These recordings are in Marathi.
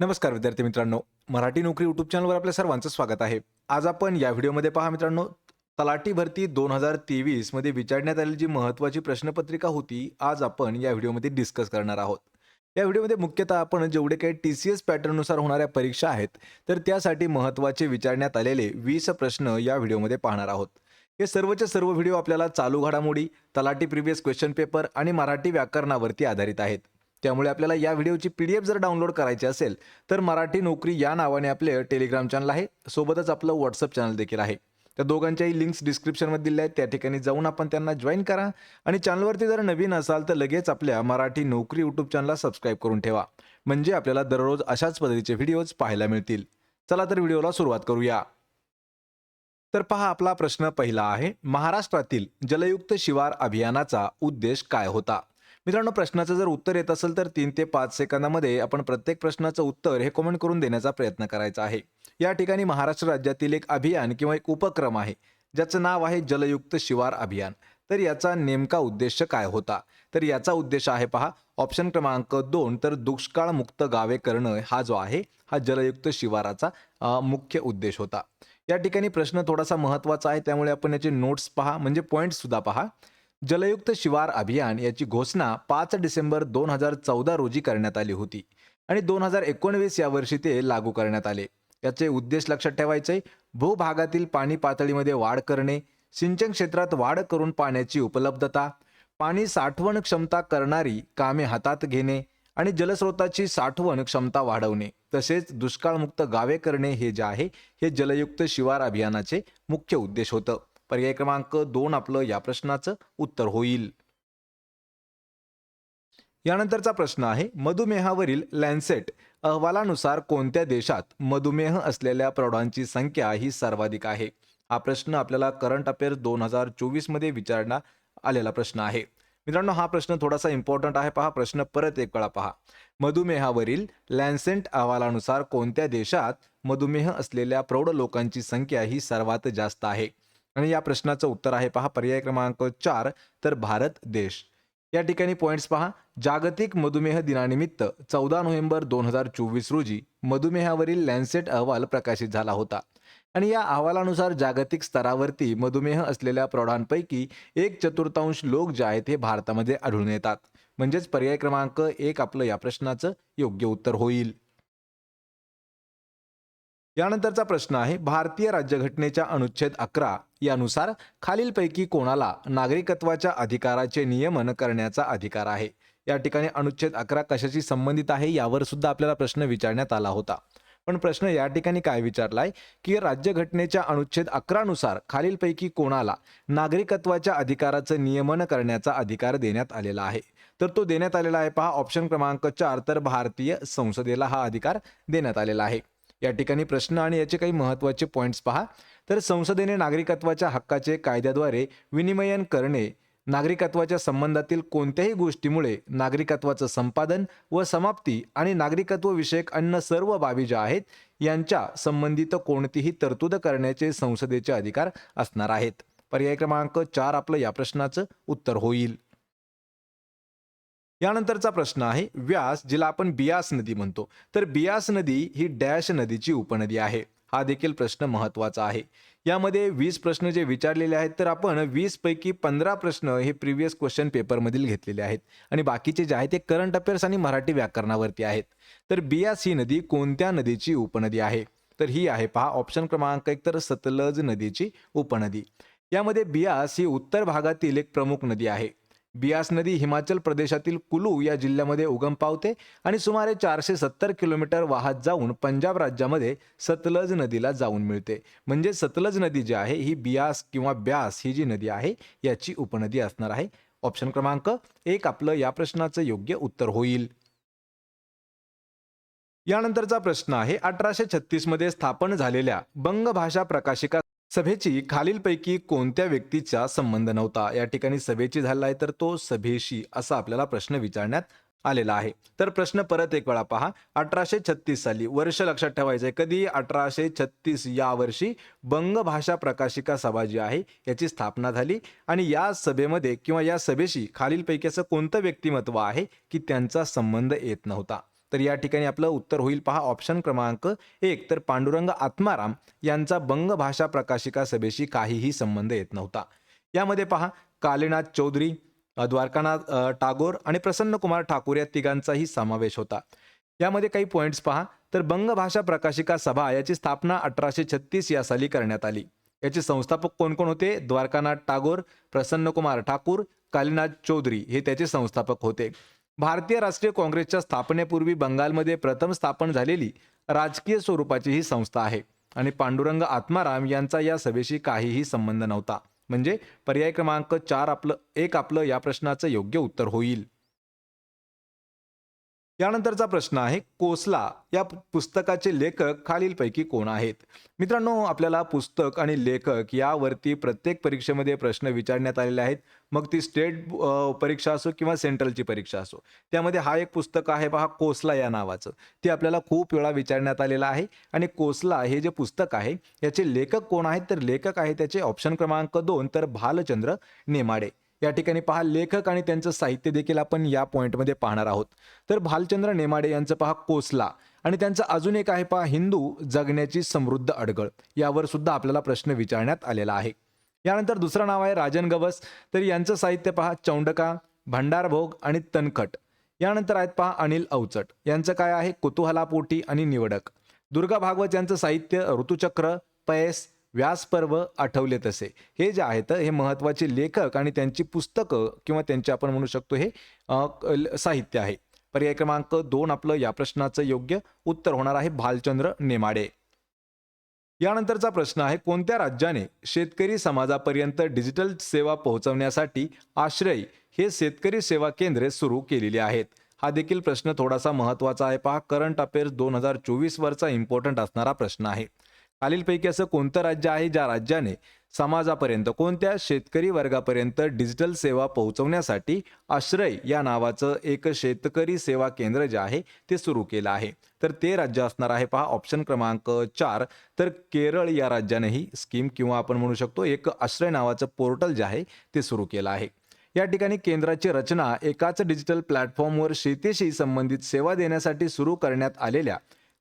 नमस्कार विद्यार्थी मित्रांनो. मराठी नोकरी यूट्यूब चॅनलवर आपल्या सर्वांचं स्वागत आहे. आज आपण या व्हिडिओमध्ये पहा मित्रांनो तलाठी भरती दोन हजार तेवीसमध्ये विचारण्यात आलेली जी महत्त्वाची प्रश्नपत्रिका होती आज आपण या व्हिडिओमध्ये डिस्कस करणार आहोत. या व्हिडिओमध्ये मुख्यतः आपण जेवढे काही टी सी एस पॅटर्ननुसार होणाऱ्या परीक्षा आहेत तर त्यासाठी महत्त्वाचे विचारण्यात आलेले वीस प्रश्न या व्हिडिओमध्ये पाहणार आहोत. हे सर्वचे सर्व व्हिडिओ आपल्याला चालू घडामोडी तलाठी प्रिव्हियस क्वेश्चन पेपर आणि मराठी व्याकरणावरती आधारित आहेत. त्यामुळे आपल्याला या व्हिडिओची पी डी एफ जर डाउनलोड करायची असेल तर मराठी नोकरी या नावाने आपले टेलिग्राम चॅनल आहे. सोबतच आपलं व्हॉट्सअप चॅनल देखील आहे. त्या दोघांच्याही लिंक्स डिस्क्रिप्शनमध्ये दिल्या आहेत. त्या ठिकाणी जाऊन आपण त्यांना जॉईन करा. आणि चॅनलवरती जर नवीन असाल तर लगेच आपल्या मराठी नोकरी यूट्यूब चॅनलला सबस्क्राईब करून ठेवा. म्हणजे आपल्याला दररोज अशाच पद्धतीचे व्हिडिओज पाहायला मिळतील. चला तर व्हिडिओला सुरुवात करूया. तर पहा आपला प्रश्न पहिला आहे महाराष्ट्रातील जलयुक्त शिवार अभियानाचा उद्देश काय होता? मित्रांनो प्रश्नाचं जर उत्तर येत असेल तर तीन ते पाच सेकंदामध्ये आपण प्रत्येक प्रश्नाचं उत्तर हे कमेंट करून देण्याचा प्रयत्न करायचा आहे. या ठिकाणी महाराष्ट्र राज्यातील एक अभियान किंवा एक उपक्रम आहे ज्याचं नाव आहे जलयुक्त शिवार अभियान. तर याचा नेमका उद्देश काय होता? तर याचा उद्देश आहे पहा ऑप्शन क्रमांक दोन तर दुष्काळमुक्त गावे करणं हा जो आहे हा जलयुक्त शिवाराचा मुख्य उद्देश होता. या ठिकाणी प्रश्न थोडासा महत्त्वाचा आहे त्यामुळे आपण याचे नोट्स पहा म्हणजे पॉईंट्स सुद्धा पहा. जलयुक्त शिवार अभियान याची घोषणा पाच डिसेंबर दोन हजार चौदा रोजी करण्यात आली होती आणि दोन हजार एकोणवीस या वर्षी ते लागू करण्यात आले. याचे उद्देश लक्षात ठेवायचे भूभागातील पाणी पातळीमध्ये वाढ करणे सिंचन क्षेत्रात वाढ करून पाण्याची उपलब्धता पाणी साठवण क्षमता करणारी कामे हातात घेणे आणि जलस्रोताची साठवण क्षमता वाढवणे तसेच दुष्काळमुक्त गावे करणे हे जे आहे हे जलयुक्त शिवार अभियानाचे मुख्य उद्देश होतं. पर्याय क्रमांक दोन आपलं या प्रश्नाचं उत्तर होईल. यानंतरचा प्रश्न आहे मधुमेहावरील लॅन्सेट अहवालानुसार कोणत्या देशात मधुमेह असलेल्या प्रौढांची संख्या ही सर्वाधिक आहे? हा प्रश्न आपल्याला करंट अफेअर्स दोन हजार चोवीसमध्ये विचारण्यात आलेला प्रश्न आहे. मित्रांनो हा प्रश्न थोडासा इम्पॉर्टंट आहे. पहा प्रश्न परत एक वेळा पहा. मधुमेहावरील लॅन्सेंट अहवालानुसार कोणत्या देशात मधुमेह असलेल्या प्रौढ लोकांची संख्या ही सर्वात जास्त आहे? आणि या प्रश्नाचं उत्तर आहे पहा पर्याय क्रमांक चार तर भारत देश. या ठिकाणी पॉईंट्स पहा. जागतिक मधुमेह दिनानिमित्त चौदा नोव्हेंबर दोन हजार चोवीस रोजी मधुमेहावरील लॅन्सेट अहवाल प्रकाशित झाला होता. आणि या अहवालानुसार जागतिक स्तरावरती मधुमेह असलेल्या प्रौढांपैकी एक चतुर्थांश लोक जे आहेत हे भारतामध्ये आढळून येतात. म्हणजेच पर्याय क्रमांक एक आपलं या प्रश्नाचं योग्य उत्तर होईल. यानंतरचा प्रश्न आहे भारतीय राज्यघटनेच्या अनुच्छेद अकरा यानुसार खालीलपैकी कोणाला नागरिकत्वाच्या अधिकाराचे नियमन करण्याचा अधिकार आहे? या ठिकाणी अनुच्छेद अकरा कशाशी संबंधित आहे यावर सुद्धा आपल्याला प्रश्न विचारण्यात आला होता. पण प्रश्न या ठिकाणी काय विचारलाय की राज्यघटनेच्या अनुच्छेद अकरानुसार खालीलपैकी कोणाला नागरिकत्वाच्या अधिकाराचं नियमन करण्याचा अधिकार देण्यात आलेला आहे? तर तो देण्यात आलेला आहे पहा ऑप्शन क्रमांक चार तर भारतीय संसदेला हा अधिकार देण्यात आलेला आहे. या ठिकाणी प्रश्न आणि याचे काही महत्त्वाचे पॉईंट्स पहा. तर संसदेने नागरिकत्वाच्या हक्काचे कायद्याद्वारे विनिमयन करणे नागरिकत्वाच्या संबंधातील कोणत्याही गोष्टीमुळे नागरिकत्वाचं संपादन व समाप्ती आणि नागरिकत्व विषयक अन्य सर्व बाबी ज्या आहेत यांच्या संबंधित कोणतीही तरतूद करण्याचे संसदेचे अधिकार असणार आहेत. पर्याय क्रमांक चार आपलं या प्रश्नाचं उत्तर होईल. यानंतरचा प्रश्न आहे व्यास जिला आपण बियास नदी म्हणतो तर बियास नदी ही डॅश नदीची उपनदी आहे. हा देखील प्रश्न महत्त्वाचा आहे. यामध्ये वीस प्रश्न जे विचारलेले आहेत तर आपण वीस पैकी पंधरा प्रश्न हे प्रिव्हियस क्वेश्चन पेपरमधील घेतलेले आहेत. आणि बाकीचे जे आहेत ते करंट अफेअर्स आणि मराठी व्याकरणावरती आहेत. तर बियास ही नदी कोणत्या नदीची उपनदी आहे? तर ही आहे पहा ऑप्शन क्रमांक एक तर सतलज नदीची उपनदी. यामध्ये बियास ही उत्तर भागातील एक प्रमुख नदी आहे. बियास नदी हिमाचल प्रदेशातील कुलू या जिल्ह्यामध्ये उगम पावते आणि सुमारे चारशे सत्तर किलोमीटर वाहत जाऊन पंजाब राज्यामध्ये सतलज नदीला जाऊन मिळते. म्हणजे सतलज नदी जी आहे ही बियास किंवा ब्यास ही जी नदी आहे याची उपनदी असणार आहे. ऑप्शन क्रमांक एक आपलं या प्रश्नाचं योग्य उत्तर होईल. यानंतरचा प्रश्न आहे अठराशे छत्तीसमध्ये स्थापन झालेल्या बंग भाषा प्रकाशिका सभेची खालीलपैकी कोणत्या व्यक्तीचा संबंध नव्हता? या ठिकाणी सभेची झाला आहे तर तो सभेशी असा आपल्याला प्रश्न विचारण्यात आलेला आहे. तर प्रश्न परत एक वेळा पहा. अठराशे छत्तीस साली वर्ष लक्षात ठेवायचं आहे. कधी अठराशे छत्तीस या वर्षी बंग भाषा प्रकाशिका सभा जी आहे याची स्थापना झाली आणि या सभेमध्ये किंवा या सभेशी खालीलपैकी असं कोणतं व्यक्तिमत्व आहे की त्यांचा संबंध येत नव्हता? तर या ठिकाणी आपलं उत्तर होईल पहा ऑप्शन क्रमांक एक. तर पांडुरंग आत्माराम यांचा बंग भाषा प्रकाशिका सभेशी काहीही संबंध येत नव्हता. यामध्ये पहा कालीनाथ चौधरी द्वारकानाथ टागोर आणि प्रसन्नकुमार ठाकूर या तिघांचाही समावेश होता. यामध्ये काही पॉईंट्स पहा. तर बंग भाषा प्रकाशिका सभा याची स्थापना अठराशे छत्तीस या साली करण्यात आली. याचे संस्थापक कोण कोण होते? द्वारकानाथ टागोर प्रसन्नकुमार ठाकूर कालीनाथ चौधरी हे त्याचे संस्थापक होते. भारतीय राष्ट्रीय काँग्रेसच्या स्थापनेपूर्वी बंगालमध्ये प्रथम स्थापन झालेली राजकीय स्वरूपाची ही संस्था आहे. आणि पांडुरंग आत्माराम यांचा या सभेशी काहीही संबंध नव्हता. म्हणजे पर्याय क्रमांक चार आपलं एक आपलं या प्रश्नाचं योग्य उत्तर होईल. यानंतरचा प्रश्न आहे कोसला या पुस्तकाचे लेखक खालीलपैकी कोण आहेत? मित्रांनो आपल्याला पुस्तक आणि लेखक यावरती प्रत्येक परीक्षेमध्ये प्रश्न विचारण्यात आलेले आहेत. मग ती स्टेट परीक्षा असो किंवा सेंट्रलची परीक्षा असो त्यामध्ये हा एक पुस्तक आहे पहा कोसला या नावाचं. ते आपल्याला खूप वेळा विचारण्यात आलेलं आहे. आणि कोसला हे जे पुस्तक आहे याचे लेखक कोण आहेत? तर लेखक आहे त्याचे ऑप्शन क्रमांक दोन तर भालचंद्र नेमाडे. या ठिकाणी पहा लेखक आणि त्यांचं साहित्य देखील आपण या पॉईंटमध्ये पाहणार आहोत. तर भालचंद्र नेमाडे यांचं पहा कोसला. आणि त्यांचं अजून एक आहे पहा हिंदू जगण्याची समृद्ध अडगळ. यावर सुद्धा आपल्याला प्रश्न विचारण्यात आलेला आहे. यानंतर दुसरं नाव आहे राजन गवस. तर यांचं साहित्य पहा चौंडका भंडारभोग आणि तनखट. यानंतर आहेत पहा अनिल अवचट. यांचं काय आहे? कुतुहलापोटी आणि निवडक. दुर्गा भागवत यांचं साहित्य ऋतुचक्र पयस व्यासपर्व आठवले तसे. हे जे आहेत हे महत्त्वाचे लेखक आणि त्यांची पुस्तकं किंवा त्यांचे आपण म्हणू शकतो हे साहित्य आहे. पर्याय क्रमांक दोन आपलं या प्रश्नाचं योग्य उत्तर होणार आहे भालचंद्र नेमाडे. यानंतरचा प्रश्न आहे कोणत्या राज्याने शेतकरी समाजापर्यंत डिजिटल सेवा पोहोचवण्यासाठी आश्रय हे शेतकरी सेवा केंद्रे सुरू केलेली आहेत? हा देखील प्रश्न थोडासा महत्त्वाचा आहे पहा. करंट अफेअर्स दोन हजार चोवीस वरचा इम्पॉर्टंट असणारा प्रश्न आहे. खालीलपैकी असं कोणतं राज्य आहे ज्या राज्याने समाजापर्यंत कोणत्या शेतकरी वर्गापर्यंत डिजिटल सेवा पोहोचवण्यासाठी आश्रय या नावाचं एक शेतकरी सेवा केंद्र जे आहे ते सुरू केलं आहे? तर ते राज्य असणार आहे पहा ऑप्शन क्रमांक चार. तर केरळ या राज्यानेही स्कीम किंवा आपण म्हणू शकतो एक आश्रय नावाचं पोर्टल जे आहे ते सुरू केलं आहे. या ठिकाणी केंद्राची रचना एकाच डिजिटल प्लॅटफॉर्मवर शेतीशी संबंधित सेवा देण्यासाठी सुरू करण्यात आलेल्या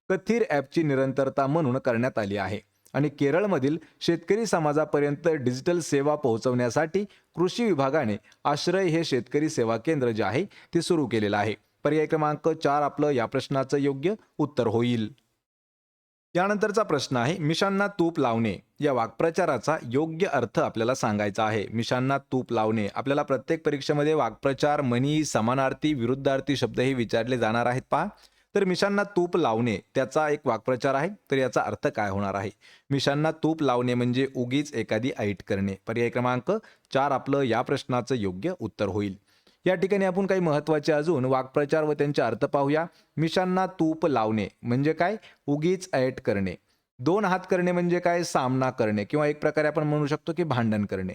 कथीर ॲपची निरंतरता म्हणून करण्यात आली आहे. आणि केरळमधील शेतकरी समाजापर्यंत डिजिटल सेवा पोहोचवण्यासाठी कृषी विभागाने आश्रय हे शेतकरी सेवा केंद्र जे आहे ते सुरू केलेलं आहे. पर्याय क्रमांक चार आपलं या प्रश्नाचं योग्य उत्तर होईल. यानंतरचा प्रश्न आहे मिशांना तूप लावणे या वाक्प्रचाराचा योग्य अर्थ आपल्याला सांगायचा आहे. मिशांना तूप लावणे आपल्याला प्रत्येक परीक्षेमध्ये वाक्प्रचार मनी समानार्थी विरुद्धार्थी शब्द हे विचारले जाणार आहेत पहा. तर मिशांना तूप लावणे त्याचा एक वाक्प्रचार आहे. तर याचा अर्थ काय होणार आहे? मिशांना तूप लावणे म्हणजे उगीच एखादी ऐट करणे. पर्याय क्रमांक चार आपलं या प्रश्नाचं योग्य उत्तर होईल. या ठिकाणी आपण काही महत्त्वाचे अजून वाक्प्रचार व त्यांचे अर्थ पाहूया. मिशांना तूप लावणे म्हणजे काय? उगीच ऐट करणे. दोन हात करणे म्हणजे काय? सामना करणे किंवा एक प्रकारे आपण म्हणू शकतो की भांडण करणे.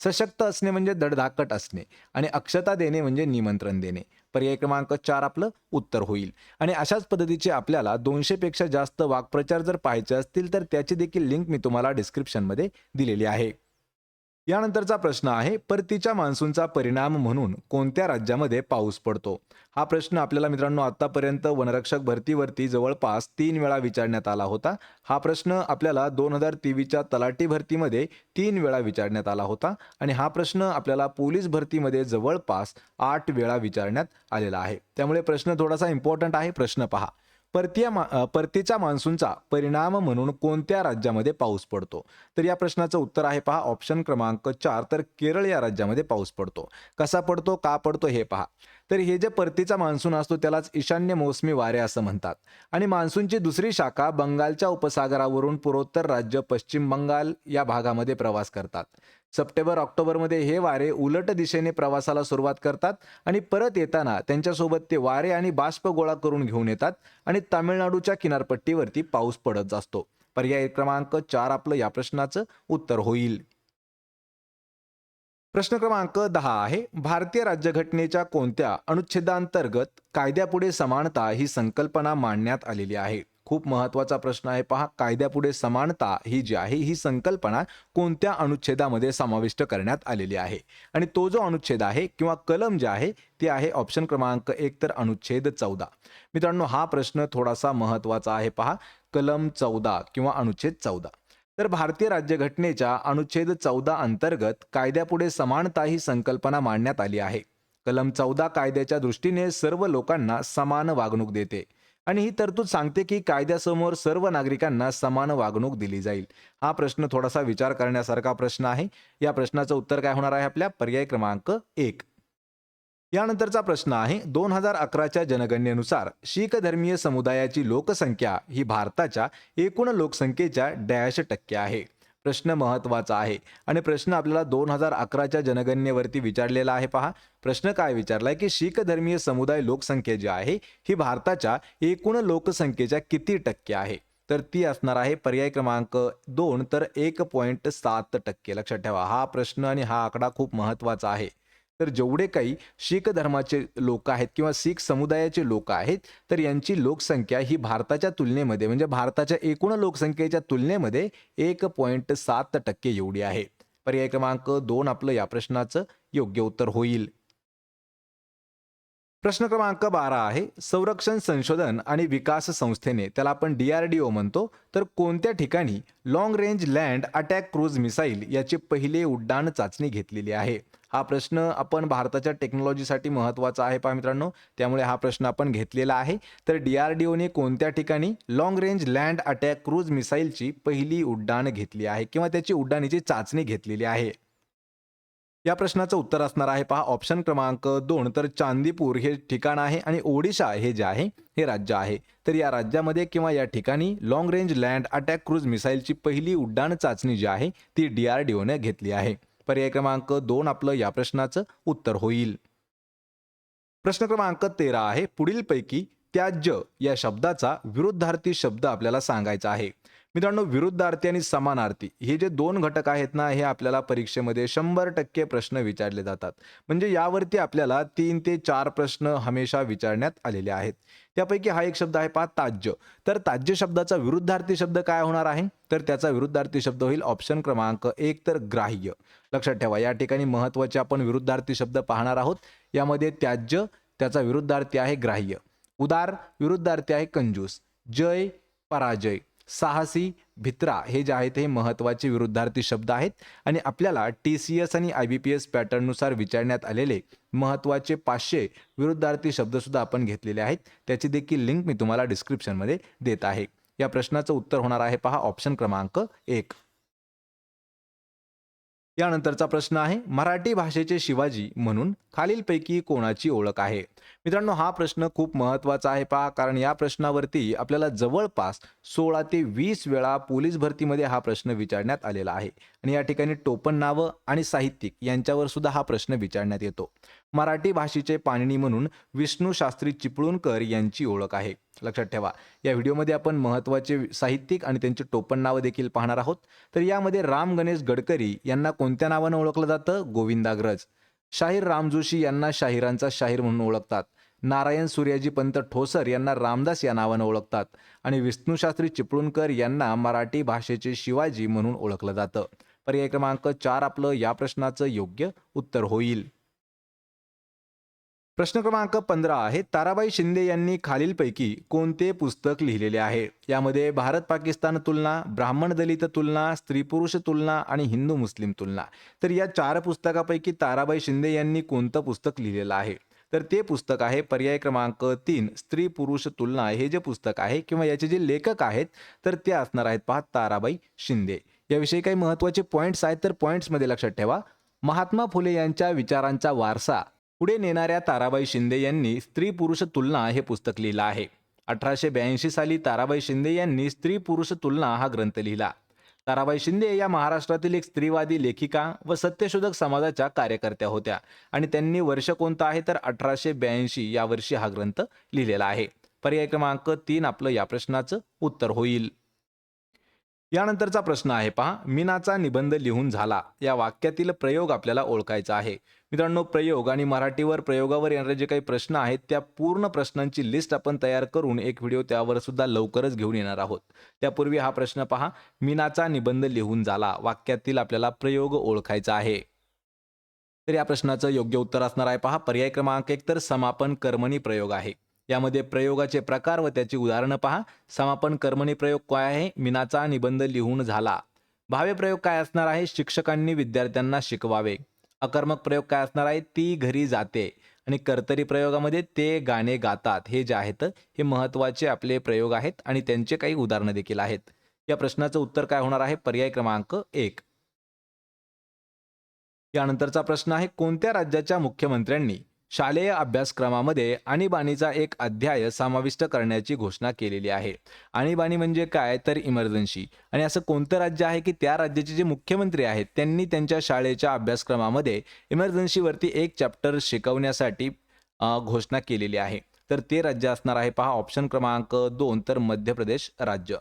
सशक्त असणे म्हणजे धडधाकट असणे आणि अक्षता देणे म्हणजे निमंत्रण देणे. पर्याय क्रमांक चार आपलं उत्तर होईल. आणि अशाच पद्धतीचे आपल्याला दोनशेपेक्षा जास्त वाक्प्रचार जर पाहायचे असतील तर त्याची देखील लिंक मी तुम्हाला डिस्क्रिप्शनमध्ये दिलेली आहे. यानंतरचा प्रश्न आहे परतीच्या मान्सूनचा परिणाम म्हणून कोणत्या राज्यामध्ये पाऊस पडतो? हा प्रश्न आपल्याला मित्रांनो आतापर्यंत वनरक्षक भरतीवरती जवळपास तीन वेळा विचारण्यात आला होता. हा प्रश्न आपल्याला दोन हजार तेवीसच्या तलाठी भरतीमध्ये तीन वेळा विचारण्यात आला होता आणि हा प्रश्न आपल्याला पोलीस भरतीमध्ये जवळपास आठ वेळा विचारण्यात आलेला आहे. त्यामुळे प्रश्न थोडासा इम्पॉर्टंट आहे. प्रश्न पहा. परतीया मा परतीच्या मान्सूनचा परिणाम म्हणून कोणत्या राज्यामध्ये पाऊस पडतो? तर या प्रश्नाचं उत्तर आहे पहा ऑप्शन क्रमांक चार तर केरळ या राज्यामध्ये पाऊस पडतो. कसा पडतो का पडतो हे पहा. तर हे जे परतीचा मान्सून असतो त्यालाच ईशान्य मोसमी वारे असं म्हणतात. आणि मान्सूनची दुसरी शाखा बंगालच्या उपसागरावरून पूर्वोत्तर राज्य पश्चिम बंगाल या भागामध्ये प्रवास करतात. सप्टेंबर ऑक्टोबरमध्ये हे वारे उलट दिशेने प्रवासाला सुरुवात करतात आणि परत येताना त्यांच्यासोबत ते वारे आणि बाष्प गोळा करून घेऊन येतात आणि तामिळनाडूच्या किनारपट्टीवरती पाऊस पडत असतो. पर्याय क्रमांक चार आपलं या प्रश्नाचं उत्तर होईल. प्रश्न क्रमांक दहा आहे भारतीय राज्यघटनेच्या कोणत्या अनुच्छेदांतर्गत कायद्यापुढे समानता ही संकल्पना मांडण्यात आलेली आहे? खूप महत्त्वाचा प्रश्न आहे. पहा कायद्यापुढे समानता ही जी आहे ही संकल्पना कोणत्या अनुच्छेदामध्ये समाविष्ट करण्यात आलेली आहे? आणि तो जो अनुच्छेद आहे किंवा कलम जे आहे ते आहे ऑप्शन क्रमांक एक तर अनुच्छेद चौदा. मित्रांनो हा प्रश्न थोडासा महत्त्वाचा आहे. पहा कलम चौदा किंवा अनुच्छेद चौदा. तर भारतीय राज्यघटनेच्या अनुच्छेद चौदा अंतर्गत कायद्यापुढे समानता ही संकल्पना मांडण्यात आली आहे. कलम चौदा कायद्याच्या दृष्टीने सर्व लोकांना समान वागणूक देते. आणि ही तरतूद सांगते की कायद्यासमोर सर्व नागरिकांना समान वागणूक दिली जाईल. हा प्रश्न थोडासा विचार करण्यासारखा प्रश्न आहे. या प्रश्नाचं उत्तर काय होणार आहे आपल्या? पर्याय क्रमांक एक. यानंतरचा प्रश्न आहे दोन हजार अकराच्या जनगणनेनुसार शीख धर्मीय समुदायाची लोकसंख्या ही भारताच्या एकूण लोकसंख्येच्या डॅश टक्के आहे. प्रश्न महत्त्वाचा आहे. आणि प्रश्न आपल्याला दोन हजार अकराच्या जनगणनेवरती विचारलेला आहे पहा. प्रश्न काय विचारलाय की शीख धर्मीय समुदाय लोकसंख्या जी आहे ही भारताच्या एकूण लोकसंख्येच्या किती टक्के आहे? तर ती असणार आहे पर्याय क्रमांक दोन तर एक पॉईंट सात टक्के. लक्षात ठेवा हा प्रश्न आणि हा आकडा खूप महत्त्वाचा आहे. तर जेवढे काही शीख धर्माचे लोक आहेत किंवा शीख समुदायाचे लोक आहेत तर यांची लोकसंख्या ही भारताच्या तुलनेमध्ये म्हणजे भारताच्या एकूण लोकसंख्येच्या तुलनेमध्ये एक पॉईंट सात टक्के एवढी आहे. पर्याय क्रमांक दोन आपलं या प्रश्नाचं योग्य उत्तर होईल. प्रश्न क्रमांक बारा आहे संरक्षण संशोधन आणि विकास संस्थेने त्याला आपण डीआरडीओ म्हणतो तर कोणत्या ठिकाणी long range land attack cruise missile याची पहिले उड्डाण चाचणी घेतलेली आहे? हा प्रश्न आपण भारताच्या टेक्नॉलॉजीसाठी महत्त्वाचा आहे पहा मित्रांनो. त्यामुळे हा प्रश्न आपण घेतलेला आहे. तर डी आर डी ओने कोणत्या ठिकाणी long range land attack cruise मिसाईलची पहिली उड्डाण घेतली आहे? किंवा त्याची उड्डाणीची चाचणी घेतलेली आहे? या प्रश्नाचं उत्तर असणार आहे पहा. ऑप्शन क्रमांक दोन. तर चांदीपूर हे ठिकाण आहे आणि ओडिशा हे जे आहे हे राज्य आहे. तर या राज्यामध्ये किंवा या ठिकाणी long range land attack cruise मिसाईलची पहिली उड्डाण चाचणी जी आहे ती डीआरडीओने घेतली आहे. पर्याय क्रमांक दोन आपलं या प्रश्नाचं उत्तर होईल. प्रश्न क्रमांक तेरा आहे पुढीलपैकी त्याज्य या शब्दाचा विरुद्धार्थी शब्द आपल्याला सांगायचा आहे. मित्रांनो विरुद्धार्थी आणि समानार्थी हे जे दोन घटक आहेत ना हे आपल्याला परीक्षेमध्ये शंभर टक्के प्रश्न विचारले जातात. म्हणजे यावरती आपल्याला तीन ते चार प्रश्न हमेशा विचारण्यात आलेले आहेत. त्यापैकी हा एक शब्द आहे पहा ताज्य तर ताज्य शब्दाचा विरुद्धार्थी शब्द काय होणार आहे? तर त्याचा विरुद्धार्थी शब्द होईल ऑप्शन क्रमांक एक तर ग्राह्य. लक्षात ठेवा या ठिकाणी महत्त्वाचे आपण विरुद्धार्थी शब्द पाहणार आहोत. यामध्ये त्याज्य त्याचा विरुद्धार्थी आहे ग्राह्य. उदार विरुद्धार्थी आहे कंजूस. जय पराजय. साहसी भित्रा हे जे आहेत हे महत्त्वाचे विरुद्धार्थी शब्द आहेत आणि आपल्याला टी सी एस आणि आय बी पी एस पॅटर्ननुसार विचारण्यात आलेले महत्त्वाचे पाचशे विरुद्धार्थी शब्दसुद्धा आपण घेतलेले आहेत. त्याची देखील लिंक मी तुम्हाला डिस्क्रिप्शनमध्ये देत आहे. या प्रश्नाचं उत्तर होणार आहे पहा ऑप्शन क्रमांक एक. यानंतरचा प्रश्न आहे मराठी भाषेचे शिवाजी म्हणून खालीलपैकी कोणाची ओळख आहे? मित्रांनो हा प्रश्न खूप महत्त्वाचा आहे पहा कारण या प्रश्नावरती आपल्याला जवळपास सोळा ते वीस वेळा पोलीस भरतीमध्ये हा प्रश्न विचारण्यात आलेला आहे. आणि या ठिकाणी टोपण नावं आणि साहित्यिक यांच्यावर सुद्धा हा प्रश्न विचारण्यात येतो. मराठी भाषेचे पाणिनी म्हणून विष्णू शास्त्री चिपळूणकर यांची ओळख आहे. लक्षात ठेवा या व्हिडिओमध्ये आपण महत्त्वाचे साहित्यिक आणि त्यांचे टोपण नावं देखील पाहणार आहोत. तर यामध्ये राम गणेश गडकरी यांना कोणत्या नावानं ओळखलं जातं? गोविंदाग्रज. शाहीर राम जोशी यांना शाहिरांचा शाहीर म्हणून ओळखतात. नारायण सूर्याजी पंत ठोसर यांना रामदास या नावानं ओळखतात आणि विष्णूशास्त्री चिपळूणकर यांना मराठी भाषेचे शिवाजी म्हणून ओळखलं जातं. पर्याय क्रमांक चार आपलं या प्रश्नाचं योग्य उत्तर होईल. प्रश्न क्रमांक पंधरा आहे ताराबाई शिंदे यांनी खालीलपैकी कोणते पुस्तक लिहिलेले आहे? यामध्ये भारत पाकिस्तान तुलना ब्राह्मण दलित तुलना स्त्री पुरुष तुलना आणि हिंदू मुस्लिम तुलना. तर या चार पुस्तकापैकी ताराबाई शिंदे यांनी कोणतं पुस्तक लिहिलेलं आहे? तर ते पुस्तक आहे पर्याय क्रमांक तीन स्त्री पुरुष तुलना हे जे पुस्तक आहे किंवा याचे जे लेखक आहेत तर ते असणार आहेत पहा ताराबाई शिंदे. याविषयी काही महत्त्वाचे पॉईंट्स आहेत तर पॉईंट्समध्ये लक्षात ठेवा. महात्मा फुले यांच्या विचारांचा वारसा पुढे नेणाऱ्या ताराबाई शिंदे यांनी स्त्री पुरुष तुलना हे पुस्तक लिहिलं आहे. अठराशे ब्याऐंशी साली ताराबाई शिंदे यांनी स्त्री पुरुष तुलना हा ग्रंथ लिहिला. ताराबाई शिंदे या महाराष्ट्रातील एक स्त्रीवादी लेखिका व सत्यशोधक समाजाच्या कार्यकर्त्या होत्या आणि त्यांनी वर्ष कोणतं आहे तर अठराशे ब्याऐंशी या वर्षी हा ग्रंथ लिहिलेला आहे. पर्याय क्रमांक तीन आपलं या प्रश्नाचं उत्तर होईल. यानंतरचा प्रश्न आहे पहा. मीनाचा निबंध लिहून झाला. या वाक्यातील प्रयोग आपल्याला ओळखायचा आहे. मित्रांनो प्रयोग आणि मराठीवर प्रयोगावर येणारे जे काही प्रश्न आहेत त्या पूर्ण प्रश्नांची लिस्ट आपण तयार करून एक व्हिडिओ त्यावर सुद्धा लवकरच घेऊन येणार आहोत. त्यापूर्वी हा प्रश्न पहा. मीनाचा निबंध लिहून झाला. वाक्यातील आपल्याला प्रयोग ओळखायचा आहे. तर या प्रश्नाचं योग्य उत्तर असणार आहे पहा. पर्याय क्रमांक एक तर समापन कर्मणी प्रयोग आहे. यामध्ये प्रयोगाचे प्रकार व त्याची उदाहरणं पहा. समापन कर्मणी प्रयोग काय आहे? मीनाचा निबंध लिहून झाला. भावे प्रयोग काय असणार आहे? शिक्षकांनी विद्यार्थ्यांना शिकवावे. अकर्मक प्रयोग काय असणार आहे? ती घरी जाते. आणि कर्तरी प्रयोगामध्ये ते गाणे गातात. हे जे आहेत हे महत्त्वाचे आपले प्रयोग आहेत आणि त्यांचे काही उदाहरणं देखील आहेत. या प्रश्नाचं उत्तर काय होणार आहे? पर्याय क्रमांक एक. यानंतरचा प्रश्न आहे कोणत्या राज्याच्या मुख्यमंत्र्यांनी शालेय अभ्यासक्रमामध्ये आणीबाणीचा एक अध्याय समाविष्ट करण्याची घोषणा केलेली आहे. आणीबाणी म्हणजे काय? तर इमर्जन्सी. आणि असं कोणतं राज्य आहे की त्या राज्याचे जे मुख्यमंत्री आहेत त्यांनी त्यांच्या शाळेच्या अभ्यासक्रमामध्ये इमर्जन्सीवरती एक चॅप्टर शिकवण्यासाठी घोषणा केलेली आहे. तर ते राज्य असणार आहे पहा ऑप्शन क्रमांक दोन तर मध्य प्रदेश राज्य.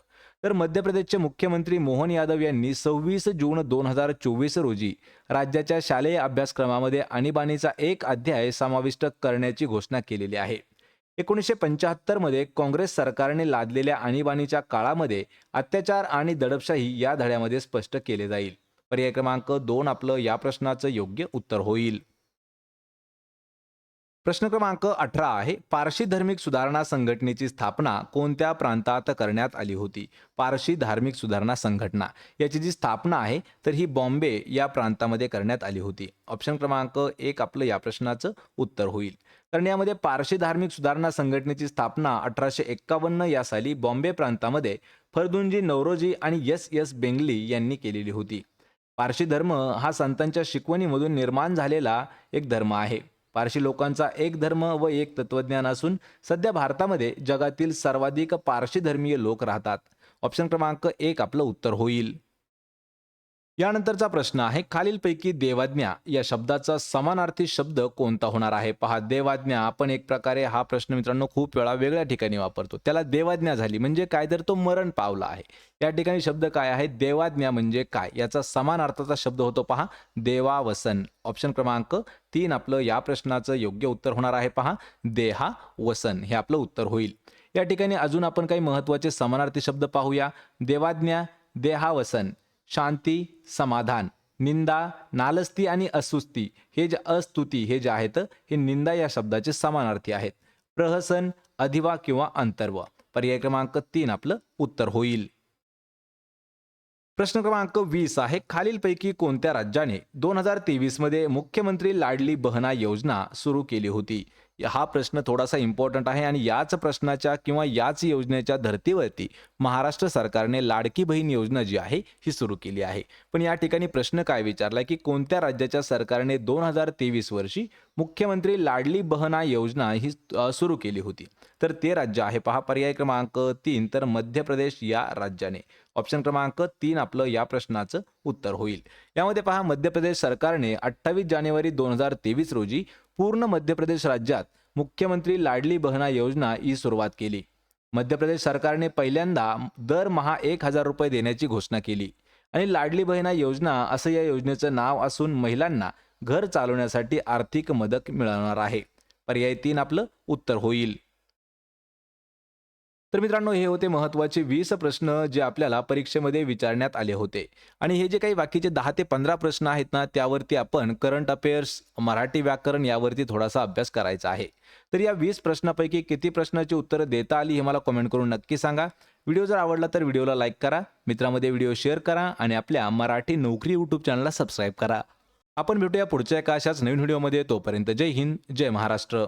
तर मध्य प्रदेशचे मुख्यमंत्री मोहन यादव यांनी सव्वीस जून दोन हजार चोवीस रोजी राज्याच्या शालेय अभ्यासक्रमामध्ये आणीबाणीचा एक अध्याय समाविष्ट करण्याची घोषणा केलेली आहे. एकोणीसशे पंच्याहत्तरमध्ये काँग्रेस सरकारने लादलेल्या आणीबाणीच्या काळामध्ये अत्याचार आणि दडपशाही या धड्यामध्ये स्पष्ट केले जाईल. पर्याय क्रमांक दोन आपलं या प्रश्नाचं योग्य उत्तर होईल. प्रश्न क्रमांक अठरा आहे पारशी धार्मिक सुधारणा संघटनेची स्थापना कोणत्या प्रांतात करण्यात आली होती? पारशी धार्मिक सुधारणा संघटना. याची जी स्थापना आहे तर ही बॉम्बे या प्रांतामध्ये करण्यात आली होती. ऑप्शन क्रमांक एक आपलं या प्रश्नाचं उत्तर होईल. कारण यामध्ये पारशी धार्मिक सुधारणा संघटनेची स्थापना अठराशे एक्कावन्न या साली बॉम्बे प्रांतामध्ये फरदुंजी नवरोजी आणि एस एस बेंगली यांनी केलेली होती. पारशी धर्म हा संतांच्या शिकवणीमधून निर्माण झालेला एक धर्म आहे. पारशी लोकांचा एक धर्म व एक तत्वज्ञान असून सध्या भारतामध्ये जगातील सर्वाधिक पारशी धर्मीय लोक राहतात. ऑप्शन क्रमांक एक आपलं उत्तर होईल. यानंतरचा प्रश्न आहे खालीलपैकी देवाज्ञा या शब्दाचा समानार्थी शब्द कोणता होणार आहे? पहा देवाज्ञा आपण एक प्रकारे हा प्रश्न मित्रांनो खूप वेळा वेगळ्या ठिकाणी वापरतो. त्याला देवाज्ञा झाली म्हणजे काय? तर तो मरण पावला आहे. या ठिकाणी शब्द काय आहे? देवाज्ञा म्हणजे काय? याचा समानार्थाचा शब्द होतो पहा देवावसन. ऑप्शन क्रमांक तीन आपलं या प्रश्नाचं योग्य उत्तर होणार आहे पहा देहा वसन हे आपलं उत्तर होईल. या ठिकाणी अजून आपण काही महत्त्वाचे समानार्थी शब्द पाहूया. देवाज्ञा देहावसन. शांती समाधान. निंदा नालस्ती आणि असुस्ती हे जे अस्तुती हे जे आहेत हे निंदा या शब्दाचे समानार्थी आहेत. प्रहसन अधिवा किंवा अंतर्व. पर्याय क्रमांक तीन आपलं उत्तर होईल. प्रश्न क्रमांक वीस आहे. खालीलपैकी कोणत्या राज्याने दोन हजार तेवीसमध्ये मुख्यमंत्री लाडली बहना योजना सुरू केली होती? हा प्रश्न थोडासा इम्पॉर्टंट आहे आणि याच प्रश्नाच्या किंवा याच योजनेच्या धर्तीवरती महाराष्ट्र सरकारने लाडकी बहीण योजना जी आहे ही सुरू केली आहे. पण या ठिकाणी प्रश्न काय विचारलाय की कोणत्या राज्याच्या सरकारने दोन हजार तेवीस वर्षी मुख्यमंत्री लाडली बहना योजना ही सुरू केली होती? तर ते राज्य आहे पहा पर्याय क्रमांक तीन तर मध्य प्रदेश या राज्याने. ऑप्शन क्रमांक तीन आपलं या प्रश्नाचं उत्तर होईल. यामध्ये पहा मध्य प्रदेश सरकारने अठ्ठावीस जानेवारी दोन हजार तेवीस रोजी पूर्ण मध्य प्रदेश राज्यात मुख्यमंत्री लाडली बहना योजना ही सुरुवात केली. मध्य प्रदेश सरकारने पहिल्यांदा दरमहा एक हजार रुपये देण्याची घोषणा केली. आणि लाडली बहिणा योजना असं या योजनेचं नाव असून महिलांना घर चालवण्यासाठी आर्थिक मदत मिळवणार आहे. पर्याय तीन आपलं उत्तर होईल. तर मित्रांनो हे होते महत्त्वाचे वीस प्रश्न जे आपल्याला परीक्षेमध्ये विचारण्यात आले होते. आणि हे जे काही बाकीचे दहा ते पंधरा प्रश्न आहेत ना त्यावरती आपण करंट अफेअर्स मराठी व्याकरण यावरती थोडासा अभ्यास करायचा आहे. तर या वीस प्रश्नापैकी किती प्रश्नाची उत्तरं देता आली हे मला कमेंट करून नक्की सांगा. व्हिडिओ जर आवडला तर व्हिडिओला लाईक करा मित्रांमध्ये व्हिडिओ शेअर करा आणि आपल्या मराठी नोकरी यूट्यूब चॅनलला सबस्क्राईब करा. आपण भेटूया पुढच्या एका अशाच नवीन व्हिडिओमध्ये तोपर्यंत जय हिंद जय महाराष्ट्र.